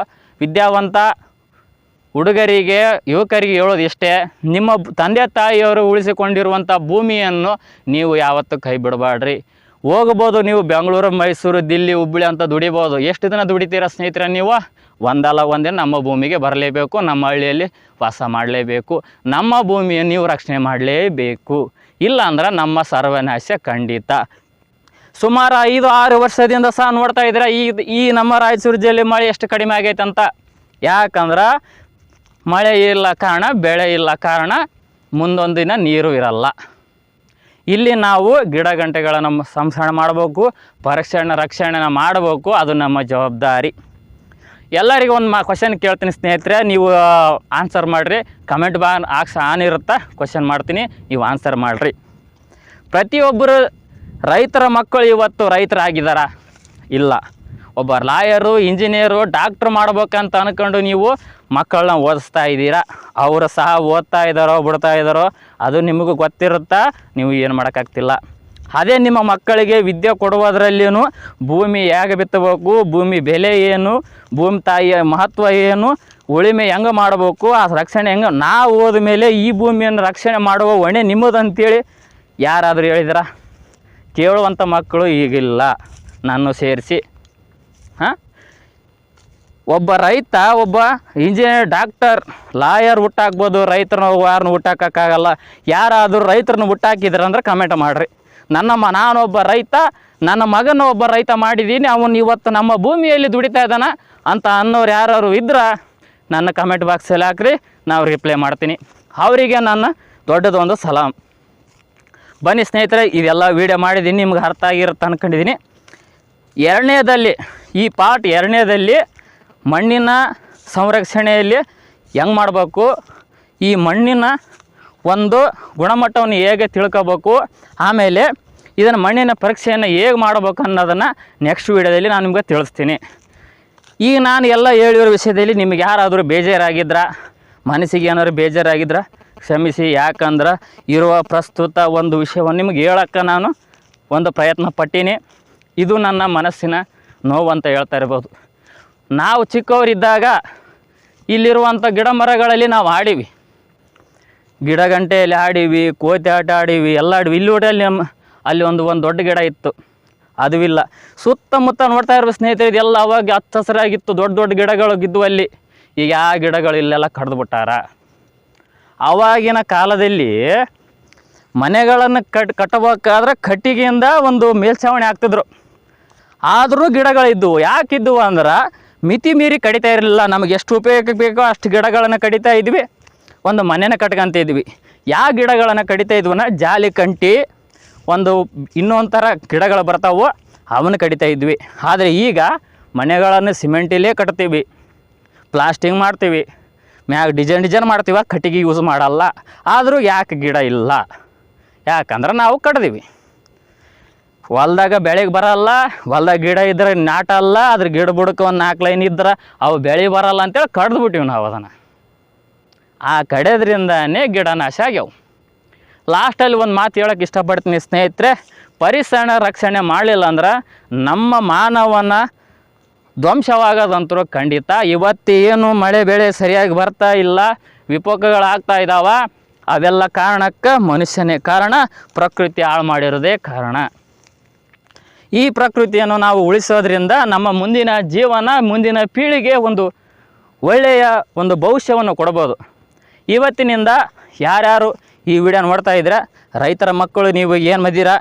ವಿದ್ಯಾವಂತ ಹುಡುಗರಿಗೆ, ಯುವಕರಿಗೆ ಹೇಳೋದು ಇಷ್ಟೇ, ನಿಮ್ಮ ತಂದೆ ತಾಯಿಯವರು ಉಳಿಸಿಕೊಂಡಿರುವಂಥ ಭೂಮಿಯನ್ನು ನೀವು ಯಾವತ್ತೂ ಕೈ ಬಿಡಬಾಡ್ರಿ ಹೋಗ್ಬೋದು ನೀವು ಬೆಂಗಳೂರು, ಮೈಸೂರು, ದಿಲ್ಲಿ ಹುಬ್ಬಳ್ಳಿ ಅಂತ ದುಡಿಬೋದು. ಎಷ್ಟು ದಿನ ದುಡಿತೀರ ಸ್ನೇಹಿತರೆ ನೀವು? ಒಂದಲ್ಲ ಒಂದಿನ ನಮ್ಮ ಭೂಮಿಗೆ ಬರಲೇಬೇಕು, ನಮ್ಮ ಹಳ್ಳಿಯಲ್ಲಿ ವಾಸ ಮಾಡಲೇಬೇಕು. ನಮ್ಮ ಭೂಮಿಯನ್ನು ನೀವು ರಕ್ಷಣೆ ಮಾಡಲೇಬೇಕು. ಇಲ್ಲ ಅಂದ್ರೆ ನಮ್ಮ ಸರ್ವನಾಶ ಖಂಡಿತ. ಸುಮಾರು ಐದು, ಆರು ವರ್ಷದಿಂದ ಸಹ ನೋಡ್ತಾ ಇದ್ದೀರಾ, ಈ ಈ ನಮ್ಮ ರಾಯಚೂರು ಜಿಲ್ಲೆ ಮಳೆ ಎಷ್ಟು ಕಡಿಮೆ ಆಗೈತೆ ಅಂತ ಯಾಕಂದ್ರೆ ಮಳೆ ಇಲ್ಲ ಕಾರಣ, ಬೆಳೆ ಇಲ್ಲ ಕಾರಣ, ಮುಂದೊಂದು ದಿನ ನೀರು ಇರಲ್ಲ. ಇಲ್ಲಿ ನಾವು ಗಿಡ ಗಂಟೆಗಳನ್ನು ಸಂರಕ್ಷಣೆ ಮಾಡಬೇಕು ಪರಿರಕ್ಷಣೆ ರಕ್ಷಣೆ ಮಾಡಬೇಕು, ಅದು ನಮ್ಮ ಜವಾಬ್ದಾರಿ. ಎಲ್ಲರಿಗೂ ಒಂದು ಮಾ ಕ್ವಶನ್ ಕೇಳ್ತೀನಿ ಸ್ನೇಹಿತರೆ, ನೀವು ಆನ್ಸರ್ ಮಾಡಿರಿ. ಕಮೆಂಟ್ ಬಾ ಆಕ್ಸ್, ಆನ್ ಇರುತ್ತಾ? ಕ್ವಶನ್ ಮಾಡ್ತೀನಿ, ನೀವು ಆನ್ಸರ್ ಮಾಡಿರಿ. ಪ್ರತಿಯೊಬ್ಬರು ರೈತರ ಮಕ್ಕಳು ಇವತ್ತು ರೈತರಾಗಿದ್ದಾರಾ? ಇಲ್ಲ. ಒಬ್ಬ ಲಾಯರು, ಇಂಜಿನಿಯರು, ಡಾಕ್ಟ್ರ್ ಮಾಡ್ಬೇಕಂತ ಅಂದ್ಕೊಂಡು ನೀವು ಮಕ್ಕಳನ್ನ ಓದಿಸ್ತಾ ಇದ್ದೀರಾ? ಅವರು ಸಹ ಓದ್ತಾ ಇದ್ದಾರೋ, ಬಿಡ್ತಾ ಇದ್ದಾರೋ, ಅದು ನಿಮಗೂ ಗೊತ್ತಿರುತ್ತಾ? ನೀವು ಏನು ಮಾಡೋಕ್ಕಾಗ್ತಿಲ್ಲ. ಅದೇ ನಿಮ್ಮ ಮಕ್ಕಳಿಗೆ ವಿದ್ಯೆ ಕೊಡುವುದರಲ್ಲಿಯೂ ಭೂಮಿ ಹೇಗೆ ಬಿತ್ತಬೇಕು, ಭೂಮಿ ಬೆಲೆ ಏನು, ಭೂಮಿ ತಾಯಿಯ ಮಹತ್ವ ಏನು, ಉಳಿಮೆ ಹೆಂಗೆ ಮಾಡಬೇಕು, ಆ ರಕ್ಷಣೆ ಹೆಂಗೆ, ನಾವು ಹೋದ ಮೇಲೆ ಈ ಭೂಮಿಯನ್ನು ರಕ್ಷಣೆ ಮಾಡುವ ಹೊಣೆ ನಿಮ್ಮದು ಅಂತೇಳಿ ಯಾರಾದರೂ ಹೇಳಿದ್ರ ಕೇಳುವಂಥ ಮಕ್ಕಳು ಈಗಿಲ್ಲ. ನಾನು ಸೇರಿಸಿ. ಹಾಂ? ಒಬ್ಬ ರೈತ, ಒಬ್ಬ ಇಂಜಿನಿಯರ್ ಡಾಕ್ಟರ್ ಲಾಯರ್ ಹುಟ್ಟಾಕ್ಬೋದು. ರೈತರನ್ನ ಯಾರನ್ನ ಹುಟ್ಟಾಕಕ್ಕಾಗಲ್ಲ. ಯಾರಾದರೂ ರೈತರನ್ನ ಹುಟ್ಟಾಕಿದ್ರೆ ಅಂದ್ರೆ ಕಮೆಂಟ್ ಮಾಡಿರಿ. ನನ್ನ ಮ ನಾನೊಬ್ಬ ರೈತ, ನನ್ನ ಮಗನ ಒಬ್ಬ ರೈತ ಮಾಡಿದ್ದೀನಿ ಅವನು ಇವತ್ತು ನಮ್ಮ ಭೂಮಿಯಲ್ಲಿ ದುಡಿತಾ ಇದ್ದಾನ ಅಂತ ಅನ್ನೋರು ಯಾರು ಇದ್ರೆ ನನ್ನ ಕಮೆಂಟ್ ಬಾಕ್ಸಲ್ಲಿ ಹಾಕ್ರಿ. ನಾವು ರಿಪ್ಲೈ ಮಾಡ್ತೀನಿ. ಅವರಿಗೆ ನನ್ನ ದೊಡ್ಡದೊಂದು ಸಲಾಮ್ ಬನ್ನಿ ಸ್ನೇಹಿತರೆ ಇದೆಲ್ಲ ವೀಡಿಯೋ ಮಾಡಿದ್ದೀನಿ. ನಿಮ್ಗೆ ಅರ್ಥ ಆಗಿರುತ್ತೆ ಅಂದ್ಕೊಂಡಿದ್ದೀನಿ ಎರಡನೇದಲ್ಲಿ ಈ ಪಾರ್ಟ್ ಎರಡನೇದಲ್ಲಿ ಮಣ್ಣಿನ ಸಂರಕ್ಷಣೆಯಲ್ಲಿ ಹೆಂಗೆ ಮಾಡಬೇಕು? ಈ ಮಣ್ಣಿನ ಒಂದು ಗುಣಮಟ್ಟವನ್ನು ಹೇಗೆ ತಿಳ್ಕೋಬೇಕು? ಆಮೇಲೆ ಇದನ್ನು ಮಣ್ಣಿನ ಪರೀಕ್ಷೆಯನ್ನು ಹೇಗೆ ಮಾಡಬೇಕು ಅನ್ನೋದನ್ನು ನೆಕ್ಸ್ಟ್ ವೀಡಿಯೋದಲ್ಲಿ ನಾನು ನಿಮಗೆ ತಿಳಿಸ್ತೀನಿ. ಈಗ ನಾನು ಎಲ್ಲ ಹೇಳಿರೋ ವಿಷಯದಲ್ಲಿ ನಿಮಗೆ ಯಾರಾದರೂ ಬೇಜಾರಾಗಿದ್ರ, ಮನಸ್ಸಿಗೆ ಏನಾದ್ರು ಬೇಜಾರಾಗಿದ್ರ, ಕ್ಷಮಿಸಿ. ಯಾಕಂದ್ರೆ ಇರುವ ಪ್ರಸ್ತುತ ಒಂದು ವಿಷಯವನ್ನು ನಿಮಗೆ ಹೇಳೋಕ್ಕೆ ನಾನು ಒಂದು ಪ್ರಯತ್ನ ಪಟ್ಟೀನಿ. ಇದು ನನ್ನ ಮನಸ್ಸಿನ ನೋವು ಅಂತ ಹೇಳ್ತಾ ಇರ್ಬೋದು. ನಾವು ಚಿಕ್ಕವರಿದ್ದಾಗ ಇಲ್ಲಿರುವಂಥ ಗಿಡ ಮರಗಳಲ್ಲಿ ನಾವು ಆಡೀವಿ ಗಿಡಗಂಟೆಯಲ್ಲಿ ಆಡೀವಿ ಕೋತಿ ಆಟ ಆಡೀವಿ, ಎಲ್ಲ ಆಡೀವಿ. ಇಲ್ಲಿ ಊಟಲ್ಲಿ ನಮ್ಮ, ಅಲ್ಲಿ ಒಂದು ಒಂದು ದೊಡ್ಡ ಗಿಡ ಇತ್ತು. ಅದು ಇಲ್ಲ. ಸುತ್ತಮುತ್ತ ನೋಡ್ತಾ ಇರೋ ಸ್ನೇಹಿತರೆ ಇದೆಲ್ಲ ಅವಾಗ ಹಚ್ಚ ಹಸಿರಾಗಿತ್ತು. ದೊಡ್ಡ ದೊಡ್ಡ ಗಿಡಗಳು ಇದ್ದವು ಅಲ್ಲಿ. ಈಗ ಯಾವ ಗಿಡಗಳು ಇಲ್ಲೆಲ್ಲ ಕಡ್ದು ಬಿಟ್ಟಾರ ಆವಾಗಿನ ಕಾಲದಲ್ಲಿ ಮನೆಗಳನ್ನು ಕಟ್, ಕಟ್ಟಬೇಕಾದ್ರೆ ಕಟ್ಟಿಗೆಯಿಂದ ಒಂದು ಮೇಲ್ಛಾವಣಿ ಹಾಕ್ತಿದ್ರು. ಆದರೂ ಗಿಡಗಳಿದ್ದವು ಯಾಕಿದ್ದವು ಅಂದ್ರೆ ಮಿತಿ ಮೀರಿ ಕಡಿತಾ ಇರಲಿಲ್ಲ. ನಮಗೆ ಎಷ್ಟು ಉಪಯೋಗಕ್ಕೆ ಬೇಕೋ ಅಷ್ಟು ಗಿಡಗಳನ್ನು ಕಡಿತಾ ಇದ್ವಿ. ಒಂದು ಮನೆನ ಕಟ್ಕೊಂತ ಇದ್ವಿ. ಯಾವ ಗಿಡಗಳನ್ನು ಕಡಿತಾ ಇದ್ವನ? ಜಾಲಿ ಕಂಟಿ ಒಂದು ಇನ್ನೊಂಥರ ಥರ ಗಿಡಗಳು ಬರ್ತಾವೋ, ಅವನ್ನ ಕಡಿತಾ ಇದ್ವಿ. ಆದರೆ ಈಗ ಮನೆಗಳನ್ನು ಸಿಮೆಂಟಿಲೇ ಕಟ್ತೀವಿ. ಪ್ಲಾಸ್ಟಿಂಗ್ ಮಾಡ್ತೀವಿ. ಮ್ಯಾಗ ಡಿಸೈನ್ ಡಿಸೈನ್ ಮಾಡ್ತೀವ. ಕಟ್ಟಿಗೆ ಯೂಸ್ ಮಾಡಲ್ಲ. ಆದರೂ ಯಾಕೆ ಗಿಡ ಇಲ್ಲ? ಯಾಕಂದ್ರೆ ನಾವು ಕಡ್ದೀವಿ ಹೊಲ್ದಾಗ ಬೆಳೆಗೆ ಬರಲ್ಲ, ಹೊಲ್ದಾಗ ಗಿಡ ಇದ್ರೆ ನಾಟಲ್ಲ ಅದ್ರ ಗಿಡ ಬುಡಕ್ಕೆ ಒಂದು ನಾಲ್ಕು ಲೈನ್ ಇದ್ರೆ ಅವು ಬೆಳೆ ಬರಲ್ಲ ಅಂತೇಳಿ ಕಡ್ದು ನಾವು ಅದನ್ನು. ಆ ಕಡೆದ್ರಿಂದನೇ ಗಿಡ ನಾಶ ಆಗ್ಯಾವು. ಲಾಸ್ಟಲ್ಲಿ ಒಂದು ಮಾತು ಹೇಳೋಕೆ ಇಷ್ಟಪಡ್ತೀನಿ ಸ್ನೇಹಿತರೆ, ಪರಿಸರ ರಕ್ಷಣೆ ಮಾಡಲಿಲ್ಲ ಅಂದ್ರೆ ನಮ್ಮ ಮಾನವನ ಧ್ವಂಸವಾಗೋದಂತರೂ ಖಂಡಿತ. ಇವತ್ತು ಏನು ಮಳೆ ಬೆಳೆ ಸರಿಯಾಗಿ ಬರ್ತಾ ಇಲ್ಲ ವಿಪೋಕಗಳಾಗ್ತಾ ಇದ್ದಾವೆ ಅವೆಲ್ಲ ಕಾರಣಕ್ಕೆ ಮನುಷ್ಯನೇ ಕಾರಣ, ಪ್ರಕೃತಿ ಹಾಳು ಮಾಡಿರೋದೇ ಕಾರಣ. ಈ ಪ್ರಕೃತಿಯನ್ನು ನಾವು ಉಳಿಸೋದ್ರಿಂದ ನಮ್ಮ ಮುಂದಿನ ಜೀವನ, ಮುಂದಿನ ಪೀಳಿಗೆ ಒಂದು ಒಳ್ಳೆಯ ಒಂದು ಭವಿಷ್ಯವನ್ನು ಕೊಡ್ಬೋದು. ಇವತ್ತಿನಿಂದ ಯಾರ್ಯಾರು ಈ ವಿಡಿಯೋ ನೋಡ್ತಾ ಇದ್ರೆ ರೈತರ ಮಕ್ಕಳು ನೀವು ಏನು ಮದ್ದೀರಾ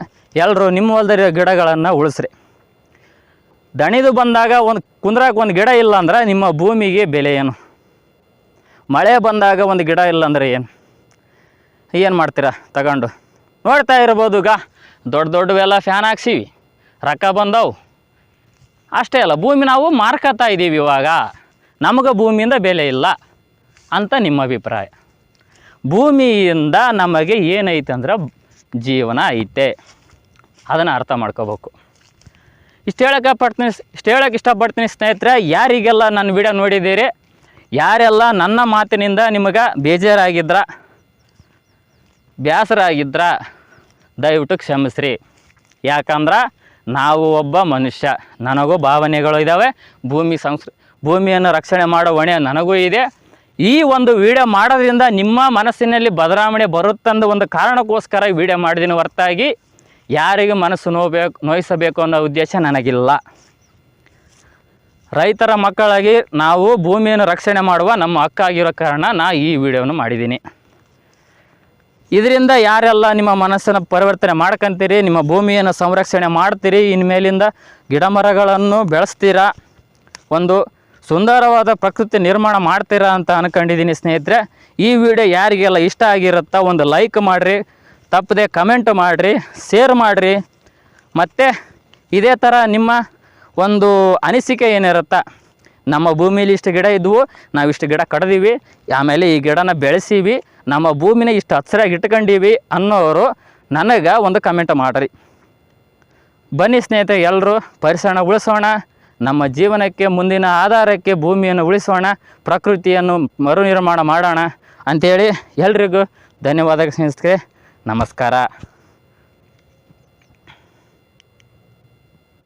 ಎಲ್ಲರೂ ನಿಮ್ಮ ಹೊಲದ ಗಿಡಗಳನ್ನು ಉಳಿಸ್ರಿ. ದಣಿದು ಬಂದಾಗ ಒಂದು, ಕುಂದ್ರಾಕ ಒಂದು ಗಿಡ ಇಲ್ಲ ಅಂದ್ರೆ ನಿಮ್ಮ ಭೂಮಿಗೆ ಬೆಲೆ ಏನು? ಮಳೆ ಬಂದಾಗ ಒಂದು ಗಿಡ ಇಲ್ಲ ಅಂದ್ರೆ ಏನು? ಏನು ಮಾಡ್ತೀರಾ, ತಗೊಂಡು? ನೋಡ್ತಾ ಇರ್ಬೋದು ಈಗ ದೊಡ್ಡ ದೊಡ್ಡವೆಲ್ಲ ಫ್ಯಾನ್ ಹಾಕ್ಸಿವಿ. ರೊಕ್ಕ ಬಂದವು. ಅಷ್ಟೇ ಅಲ್ಲ, ಭೂಮಿ ನಾವು ಮಾರ್ಕತ್ತಾ ಇದ್ದೀವಿ ಇವಾಗ. ನಮಗೆ ಭೂಮಿಯಿಂದ ಬೆಲೆ ಇಲ್ಲ ಅಂತ ನಿಮ್ಮ ಅಭಿಪ್ರಾಯ. ಭೂಮಿಯಿಂದ ನಮಗೆ ಏನೈತೆ ಅಂದ್ರೆ ಜೀವನ ಐತೆ. ಅದನ್ನು ಅರ್ಥ ಮಾಡ್ಕೋಬೇಕು. ಇಷ್ಟು ಹೇಳೋಕೆ ಪಡ್ತೀನಿ ಇಷ್ಟು ಹೇಳೋಕೆ ಇಷ್ಟಪಡ್ತೀನಿ ಸ್ನೇಹಿತರೆ, ಯಾರಿಗೆಲ್ಲ ನನ್ನ ವಿಡಿಯೋ ನೋಡಿದ್ದೀರಿ, ಯಾರೆಲ್ಲ ನನ್ನ ಮಾತಿನಿಂದ ನಿಮಗೆ ಬೇಜಾರಾಗಿದ್ರ ಬೇಸರ ಆಗಿದ್ರ ದಯವಿಟ್ಟು ಕ್ಷಮಿಸ್ರಿ. ಯಾಕಂದ್ರೆ ನಾವು ಒಬ್ಬ ಮನುಷ್ಯ. ನನಗೂ ಭಾವನೆಗಳು ಇದ್ದಾವೆ ಭೂಮಿ ಸಂಸ್, ಭೂಮಿಯನ್ನು ರಕ್ಷಣೆ ಮಾಡೋ ಹೊಣೆ ನನಗೂ ಇದೆ. ಈ ಒಂದು ವಿಡಿಯೋ ಮಾಡೋದ್ರಿಂದ ನಿಮ್ಮ ಮನಸ್ಸಿನಲ್ಲಿ ಬದಲಾವಣೆ ಬರುತ್ತಂದು ಒಂದು ಕಾರಣಕ್ಕೋಸ್ಕರ ವಿಡಿಯೋ ಮಾಡಿದ್ದೀನಿ ಹೊರತಾಗಿ. ಯಾರಿಗೂ ಮನಸ್ಸು ನೋಬೇಕು, ನೋಯಿಸಬೇಕು ಅನ್ನೋ ಉದ್ದೇಶ ನನಗಿಲ್ಲ. ರೈತರ ಮಕ್ಕಳಾಗಿ ನಾವು ಭೂಮಿಯನ್ನು ರಕ್ಷಣೆ ಮಾಡುವ ನಮ್ಮ ಹಕ್ಕಾಗಿರೋ ಕಾರಣ ನಾ ಈ ವಿಡಿಯೋವನ್ನು ಮಾಡಿದ್ದೀನಿ. ಇದರಿಂದ ಯಾರೆಲ್ಲ ನಿಮ್ಮ ಮನಸ್ಸನ್ನು ಪರಿವರ್ತನೆ ಮಾಡ್ಕಂತೀರಿ, ನಿಮ್ಮ ಭೂಮಿಯನ್ನು ಸಂರಕ್ಷಣೆ ಮಾಡ್ತೀರಿ, ಇನ್ಮೇಲಿಂದ ಗಿಡ ಮರಗಳನ್ನು ಬೆಳೆಸ್ತೀರಾ, ಒಂದು ಸುಂದರವಾದ ಪ್ರಕೃತಿ ನಿರ್ಮಾಣ ಮಾಡ್ತೀರಾ ಅಂತ ಅನ್ಕೊಂಡಿದ್ದೀನಿ ಸ್ನೇಹಿತರೆ. ಈ ವಿಡಿಯೋ ಯಾರಿಗೆಲ್ಲ ಇಷ್ಟ ಆಗಿರುತ್ತಾ ಒಂದು ಲೈಕ್ ಮಾಡಿರಿ, ತಪ್ಪದೆ ಕಮೆಂಟ್ ಮಾಡಿರಿ, ಶೇರ್ ಮಾಡಿರಿ. ಮತ್ತು ಇದೇ ಥರ ನಿಮ್ಮ ಒಂದು ಅನಿಸಿಕೆ ಏನಿರುತ್ತಾ, ನಮ್ಮ ಭೂಮಿಲಿ ಇಷ್ಟು ಗಿಡ ಇದ್ವು ನಾವು ಇಷ್ಟು ಗಿಡ ಕಡ್ದೀವಿ, ಆಮೇಲೆ ಈ ಗಿಡನ ಬೆಳೆಸೀವಿ ನಮ್ಮ ಭೂಮಿನ ಇಷ್ಟು ಹಸಿರಾಗಿ ಇಟ್ಕೊಂಡೀವಿ ಅನ್ನೋರು ನನಗೆ ಒಂದು ಕಮೆಂಟ್ ಮಾಡಿರಿ. ಬನ್ನಿ ಸ್ನೇಹಿತರೆ ಎಲ್ಲರೂ ಪರಿಸರ ಉಳಿಸೋಣ, ನಮ್ಮ ಜೀವನಕ್ಕೆ ಮುಂದಿನ ಆಧಾರಕ್ಕೆ ಭೂಮಿಯನ್ನು ಉಳಿಸೋಣ, ಪ್ರಕೃತಿಯನ್ನು ಮರು ನಿರ್ಮಾಣ ಮಾಡೋಣ ಅಂಥೇಳಿ ಎಲ್ರಿಗೂ ಧನ್ಯವಾದ ಸ್ನೇಹಿತರೆ. ನಮಸ್ಕಾರ.